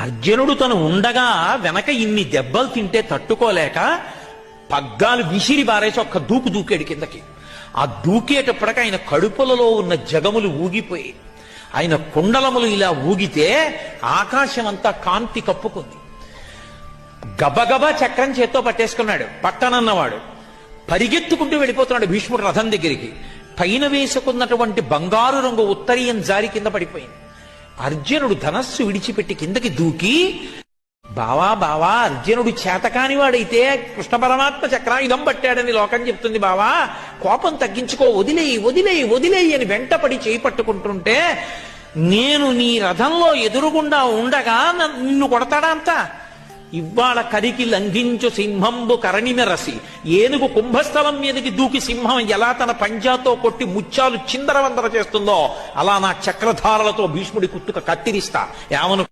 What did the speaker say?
అర్జునుడు తను ఉండగా వెనక ఇన్ని దెబ్బలు తింటే తట్టుకోలేక పగ్గాలు విసిరి బారేసి ఒక్క దూకు దూకాడు కిందకి. ఆ దూకేటప్పటికి ఆయన కడుపులలో ఉన్న జగములు ఊగిపోయి ఆయన కుండలములు ఇలా ఊగితే ఆకాశం అంతా కాంతి కప్పుకుంది. గబగబా చక్రం చేత్తో పట్టేసుకున్నాడు. పట్టనన్నవాడు పరిగెత్తుకుంటూ వెళ్ళిపోతున్నాడు భీష్ముడు రథం దగ్గరికి. పైన వేసుకున్నటువంటి బంగారు రంగు ఉత్తరీయం జారి కింద పడిపోయింది. అర్జునుడు ధనస్సు విడిచిపెట్టి కిందకి దూకి బావా బావా అర్జునుడు చేతకాని వాడైతే కృష్ణ పరమాత్మ చక్రాయుధం పట్టాడని లోకం చెప్తుంది బావా. కోపం తగ్గించుకో వదిలేయి వదిలేయి వదిలేయి అని వెంటపడి చేయి పట్టుకుంటుంటే నేను నీ రథంలో ఎదురుగుండా ఉండగా నిన్ను కొడతాడా అంతా? ఇవాళ కరికి లంఘించు సింహంబు రసి ఏనుగు కుంభస్థలం మీదకి దూకి సింహం ఎలా తన పంజాతో కొట్టి ముత్యాలు చిందరవందర చేస్తుందో అలా నా చక్రధారలతో భీష్ముడి కుట్టుక కత్తిరిస్తా. ఏమను